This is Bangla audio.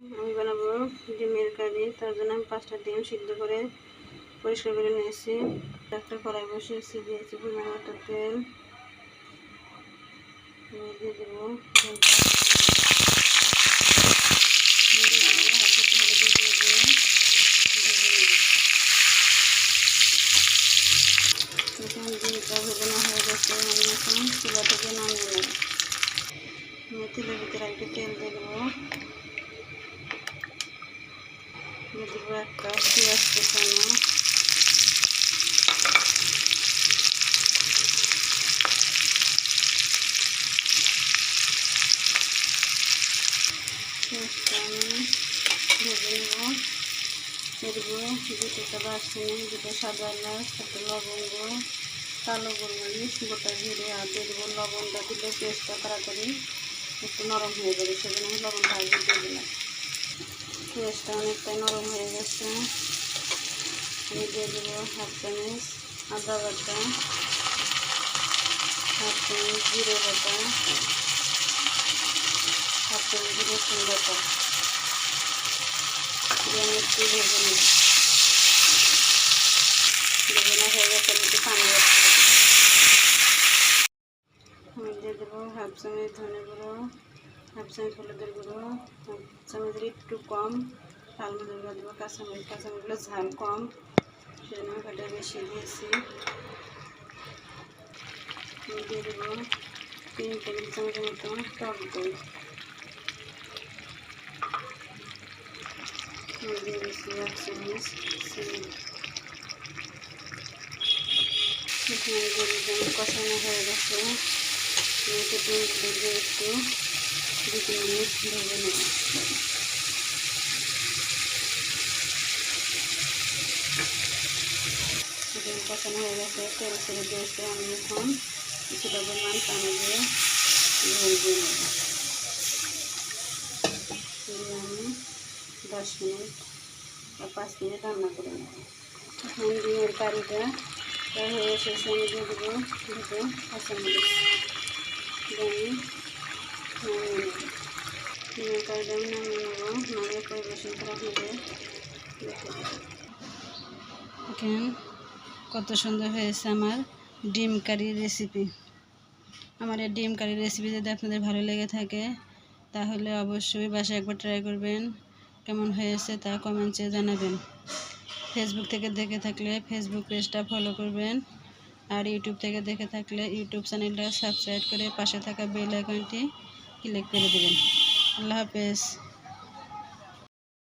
আমি বানাবো ডিমের কারি। তার জন্য আমি পাঁচটা ডিম সিদ্ধ করে পরিষ্কার করে নিয়েছি। একটা কড়াই বসিয়েছি, দিয়েছি পরিমাণ মতো তেল। দিয়ে দেবো তেলের ভিতরে একটু তেল দিয়ে দেবো একটা পেঁয়াজ কুচানো পেঁয়াজটা গোটা জিরে আর দেবো লবণটা দিলে পেস্টটা তাড়াতাড়ি একটু নরম হয়ে যাবে সেজন্য আমি লবণটা আগে দিয়ে দিলাম। পেঁয়াজটা অনেকটাই নরম হয়ে গেছে। দিয়ে দেবো হাফ চামচ আদা বাটা হাফ চামচ জিরে বাটা হাফ চামচ রসুন বাটা। দিয়ে আমি একটু ভেজে নেব। ভেজে হয়ে গেছে, আমি একটু পানি। আমি দিয়ে দেবো হাফ চামচ ধনে গুঁড়ো হাফ চামচ হলুদের গুঁড়ো হাফ চামচের একটু কম মরিচের গুঁড়ো দেবো, কাঁচামরিচ, কাঁচামরিচগুলো ঝাল কম। কাটা বেশি দিয়েছি। দিয়ে দেবো তিন টেবিল চামচের মতো টক দই। দিয়ে দিচ্ছি এক চামচ চিনি। এখানে গরুর কষানো হয়ে গেছে। একটু দু তিন মিনিট ভেজে নেব ডিম কষানো হয়ে গেছে তেল ছেড়ে দিয়েছে আমি এখন কিছুটা পরিমাণ পানি দিয়ে ভেজে নেব দিয়ে আমি দশ মিনিট বা পাঁচ মিনিট রান্না করে নেব এখন ডিমের কারিটা প্রায় হয়ে এসেছে আমি দিয়ে দেবো দুটো কাঁচামরিচ দিয়ে আমি নামিয়ে নেব ডিমের কারিটা আমি নামিয়ে নেব নামিয়ে পরিবেশন করে আপনাদের দেখে দেবো দেখেন কত সুন্দর হয়েছে আমার ডিম কারি রেসিপি আমার এই ডিম কারি রেসিপি যদি আপনাদের ভালো লেগে থাকে, তাহলে অবশ্যই বাসায় একবার ট্রাই করবেন, কেমন হয়েছে তা কমেন্টে জানাবেন। ফেসবুক থেকে দেখে থাকলে ফেসবুক পেজটা ফলো করবেন, আর ইউটিউব থেকে দেখে থাকলে ইউটিউব চ্যানেলটা সাবস্ক্রাইব করে পাশে থাকা বেল আইকনটি ক্লিক করে দেবেন। আল্লাহ হাফেজ।